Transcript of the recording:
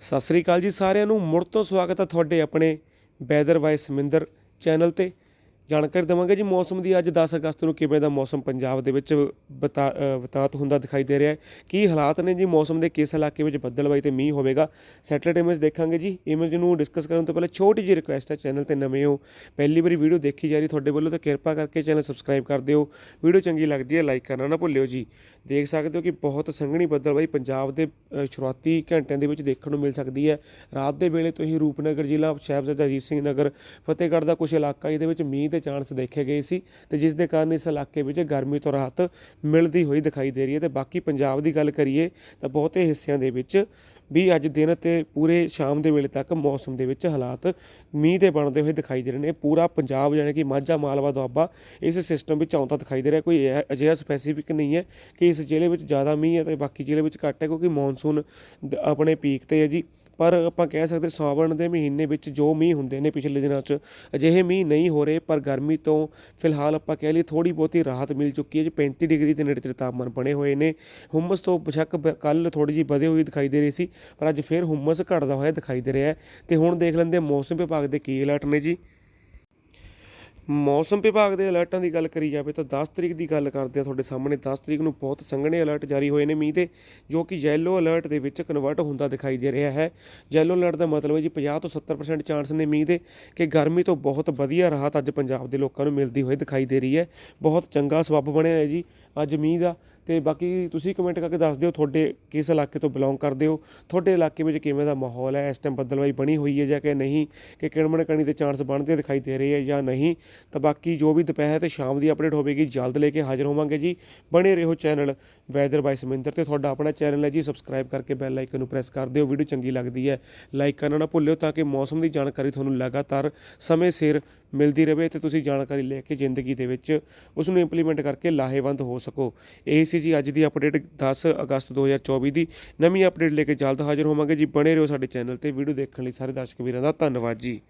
ਸਤਿ ਸ੍ਰੀ ਅਕਾਲ ਜੀ ਸਾਰਿਆਂ ਨੂੰ। ਮੁੜ ਤੋਂ ਸਵਾਗਤ ਹੈ ਤੁਹਾਡੇ ਆਪਣੇ ਵੈਦਰ ਬਾਈ ਸਮਿੰਦਰ ਚੈਨਲ ਤੇ। ਜਾਣਕਾਰੀ ਦੇਵਾਂਗੇ ਜੀ ਮੌਸਮ ਦੀ ਅੱਜ 10 ਅਗਸਤ ਨੂੰ ਕਿਵੇਂ ਦਾ ਮੌਸਮ ਪੰਜਾਬ ਦੇ ਵਿੱਚ ਬਤਾ ਅ, ਬਤਾਤ ਹੁੰਦਾ ਦਿਖਾਈ ਦੇ ਰਿਹਾ ਹੈ। ਕੀ ਹਾਲਾਤ ਨੇ ਜੀ ਮੌਸਮ ਦੇ ਕਿਸ ਇਲਾਕੇ ਵਿੱਚ ਬੱਦਲਬਾਈ ਤੇ ਮੀਂਹ ਹੋਵੇਗਾ? ਸੈਟਲਾਈਟ ਇਮੇਜ ਦੇਖਾਂਗੇ ਜੀ। ਇਮੇਜ ਨੂੰ ਡਿਸਕਸ ਕਰਨ ਤੋਂ ਪਹਿਲਾਂ ਛੋਟੀ ਜਿਹੀ ਰਿਕੁਐਸਟ ਹੈ ਚੈਨਲ ਤੇ ਨਵੇਂ ਹੋ ਪਹਿਲੀ ਵਾਰੀ ਵੀਡੀਓ ਦੇਖੀ ਜਾ ਰਹੀ ਤੁਹਾਡੇ ਵੱਲੋਂ ਤਾਂ ਕਿਰਪਾ ਕਰਕੇ ਚੈਨਲ ਸਬਸਕ੍ਰਾਈਬ ਕਰ ਦਿਓ। ਵੀਡੀਓ ਚੰਗੀ ਲੱਗਦੀ ਹੈ ਲਾਈਕ ਕਰਨਾ ਨਾ ਭੁੱਲਿਓ ਜੀ। ਦੇਖ ਸਕਦੇ ਹੋ ਕਿ ਬਹੁਤ ਸੰਘਣੀ ਬੱਦਲਬਾਈ ਪੰਜਾਬ ਦੇ ਸ਼ੁਰੂਆਤੀ ਘੰਟਿਆਂ ਦੇ ਵਿੱਚ ਦੇਖਣ ਨੂੰ ਮਿਲ ਸਕਦੀ ਹੈ। ਰਾਤ ਦੇ ਵੇਲੇ ਤੋਂ ਹੀ ਰੂਪਨਗਰ ਜ਼ਿਲ੍ਹਾ ਸਾਹਿਬਜ਼ਾਦਾ ਅਜੀਤ ਸਿੰਘ ਨਗਰ ਫਤਿਹਗੜ੍ਹ ਦਾ ਕੁਝ ਇਲਾਕਾ ਇਹਦੇ ਵਿੱਚ ਮੀਂਹ ਦੇ ਚਾਂਸ ਦੇਖੇ ਗਏ ਸੀ ਤੇ ਜਿਸ ਦੇ ਕਾਰਨ ਇਸ ਇਲਾਕੇ ਵਿੱਚ ਗਰਮੀ ਤੋਂ ਰਾਹਤ ਮਿਲਦੀ ਹੋਈ ਦਿਖਾਈ ਦੇ ਰਹੀ ਹੈ ਤੇ ਬਾਕੀ ਪੰਜਾਬ ਦੀ ਗੱਲ ਕਰੀਏ ਤਾਂ ਬਹੁਤੇ ਹਿੱਸਿਆਂ ਦੇ ਵਿੱਚ ਵੀ ਅੱਜ ਦਿਨ ਤੇ ਪੂਰੇ ਸ਼ਾਮ ਦੇ ਵੇਲੇ ਤੱਕ ਮੌਸਮ ਦੇ ਵਿੱਚ ਹਾਲਾਤ ਮੀਂਹ ਦੇ ਬਣਦੇ ਹੋਏ ਦਿਖਾਈ ਦੇ ਰਹੇ ਨੇ। ਪੂਰਾ ਪੰਜਾਬ ਯਾਨੀ ਕਿ ਮਾਝਾ, ਮਾਲਵਾ, ਦੁਆਬਾ ਇਸ ਸਿਸਟਮ ਵਿੱਚ ਆਉਂਦਾ ਦਿਖਾਈ ਦੇ ਰਿਹਾ। ਕੋਈ ਇਹ- ਅਜਿਹਾ ਸਪੈਸੀਫਿਕ ਨਹੀਂ ਹੈ ਕਿ ਇਸ ਜ਼ਿਲ੍ਹੇ ਵਿੱਚ ਜ਼ਿਆਦਾ ਮੀਂਹ ਹੈ ਤੇ ਬਾਕੀ ਜ਼ਿਲ੍ਹੇ ਵਿੱਚ ਘੱਟ ਹੈ ਕਿਉਂਕਿ ਮੌਨਸੂਨ ਆਪਣੇ ਪੀਕ ਤੇ ਹੈ ਜੀ। ਪਰ ਆਪਾਂ ਕਹਿ ਸਕਦੇ ਸਾਵਣ ਦੇ ਮਹੀਨੇ ਵਿੱਚ ਜੋ ਮੀਂਹ ਹੁੰਦੇ ਨੇ ਪਿਛਲੇ ਦਿਨਾਂ 'ਚ, ਅਜਿਹੇ ਮੀਂਹ ਨਹੀਂ ਹੋ ਰਹੇ, ਪਰ ਗਰਮੀ ਤੋਂ ਫਿਲਹਾਲ ਆਪਾਂ ਕਹਿ ਲਈ ਥੋੜੀ ਬਹੁਤੀ ਰਾਹਤ ਮਿਲ ਚੁੱਕੀ ਹੈ ਜੀ। 35 ਡਿਗਰੀ ਦੇ ਨੇੜੇ ਤੇੜੇ ਤਾਪਮਾਨ ਬਣੇ ਹੋਏ ਨੇ। ਹੁਮਸ ਤੋਂ ਬਸ਼ੱਕ ਕੱਲ ਥੋੜੀ ਜਿਹੀ ਵਧੇ ਹੋਈ ਦਿਖਾਈ ਦੇ ਰਹੀ ਸੀ, ਪਰ ਅੱਜ ਫੇਰ ਹੁਮਸ ਘਟਦਾ ਹੋਇਆ ਦਿਖਾਈ ਦੇ ਰਿਹਾ ਹੈ। ਤੇ ਹੁਣ ਦੇਖ ਲੈਂਦੇ ਮੌਸਮ ਵਿਭਾਗ ਦੇ ਕੀ ਅਲਰਟ ਨੇ ਜੀ। ਮੌਸਮ ਵਿਭਾਗ ਦੇ ਅਲਰਟਾਂ ਦੀ ਗੱਲ ਕਰੀ ਜਾਵੇ ਤਾਂ 10 ਤਰੀਕ ਦੀ ਗੱਲ ਕਰਦੇ ਆ ਤੁਹਾਡੇ ਸਾਹਮਣੇ 10 ਤਰੀਕ ਨੂੰ ਬਹੁਤ ਸੰਘਣੇ ਅਲਰਟ ਜਾਰੀ ਹੋਏ ਨੇ ਮੀਂਹ ਦੇ, ਜੋ ਕਿ ਯੈਲੋ ਅਲਰਟ ਦੇ ਵਿੱਚ ਕਨਵਰਟ ਹੁੰਦਾ ਦਿਖਾਈ ਦੇ ਰਿਹਾ ਹੈ। ਯੈਲੋ ਅਲਰਟ ਦਾ ਮਤਲਬ ਹੈ ਜੀ 50 ਤੋਂ 70% ਚਾਂਸ ਨੇ ਮੀਂਹ ਦੇ ਕਿ ਗਰਮੀ ਤੋਂ ਬਹੁਤ ਵਧੀਆ ਰਾਹਤ ਅੱਜ ਪੰਜਾਬ ਦੇ ਲੋਕਾਂ ਨੂੰ ਮਿਲਦੀ ਹੋਈ ਦਿਖਾਈ ਦੇ ਰਹੀ ਹੈ। ਬਹੁਤ ਚੰਗਾ ਸਬੱਬ ਬਣਿਆ ਹੈ ਜੀ। ਅੱਜ ਮੀਂਹ ਦਾ ਤੇ ਬਾਕੀ ਤੁਸੀਂ ਕਮੈਂਟ ਕਰਕੇ ਦੱਸ ਦਿਓ ਤੁਹਾਡੇ ਕਿਸ ਇਲਾਕੇ ਤੋਂ ਬਿਲੋਂਗ ਕਰਦੇ ਹੋ, ਤੁਹਾਡੇ ਇਲਾਕੇ ਵਿੱਚ ਕਿਵੇਂ ਦਾ ਮਾਹੌਲ ਹੈ, ਇਸ ਟਾਈਮ ਬੱਦਲਵਾਈ ਬਣੀ ਹੋਈ ਹੈ ਜਾਂ ਕਿ ਨਹੀਂ, ਕਿ ਕਿਣਮਣ ਕਣੀ ਦੇ ਚਾਂਸ ਬਣਦੇ ਦਿਖਾਈ ਦੇ ਰਹੇ ਹੈ ਜਾਂ ਨਹੀਂ, ਤਾਂ ਬਾਕੀ ਜੋ ਵੀ ਦੁਪਹਿਰ ਤੇ ਸ਼ਾਮ ਦੀ ਅਪਡੇਟ ਹੋਵੇਗੀ, ਜਲਦ ਲੈ ਕੇ ਹਾਜ਼ਰ ਹੋਵਾਂਗੇ ਜੀ। ਬਣੇ ਰਹੋ ਚੈਨਲ ਵੈਦਰ ਬਾਈ ਸਮਿੰਦਰ ਤੇ ਤੁਹਾਡਾ ਆਪਣਾ ਚੈਨਲ ਹੈ ਜੀ ਸਬਸਕ੍ਰਾਈਬ ਕਰਕੇ ਬੈਲ ਆਈਕਨ ਨੂੰ ਪ੍ਰੈਸ ਕਰ ਦਿਓ ਵੀਡੀਓ ਚੰਗੀ ਲੱਗਦੀ ਹੈ ਲਾਈਕ ਕਰਨਾ ਨਾ ਭੁੱਲਿਓ ਤਾਂ ਕਿ ਮੌਸਮ ਦੀ ਜਾਣਕਾਰੀ ਤੁਹਾਨੂੰ ਲਗਾਤਾਰ ਸਮੇਂ ਸਿਰ ਮਿਲਦੀ ਰਹੇ ਤੇ ਤੁਸੀਂ ਜਾਣਕਾਰੀ ਲੈ ਕੇ ਜ਼ਿੰਦਗੀ ਦੇ ਵਿੱਚ ਉਸ ਨੂੰ ਇੰਪਲੀਮੈਂਟ ਕਰਕੇ ਲਾਹੇਵੰਦ ਹੋ ਸਕੋ। ਇਹ ਸੀ ਜੀ ਅੱਜ ਦੀ ਅਪਡੇਟ 10 ਅਗਸਤ 2024 ਦੀ। ਨਵੀਂ ਅਪਡੇਟ ਲੈ ਕੇ ਜਲਦ ਹਾਜ਼ਰ ਹੋਵਾਂਗੇ ਜੀ। ਬਣੇ ਰਹੋ ਸਾਡੇ ਚੈਨਲ ਤੇ। ਵੀਡੀਓ ਦੇਖਣ ਲਈ ਸਾਰੇ ਦਰਸ਼ਕ ਵੀਰਾਂ ਦਾ ਧੰਨਵਾਦ ਜੀ।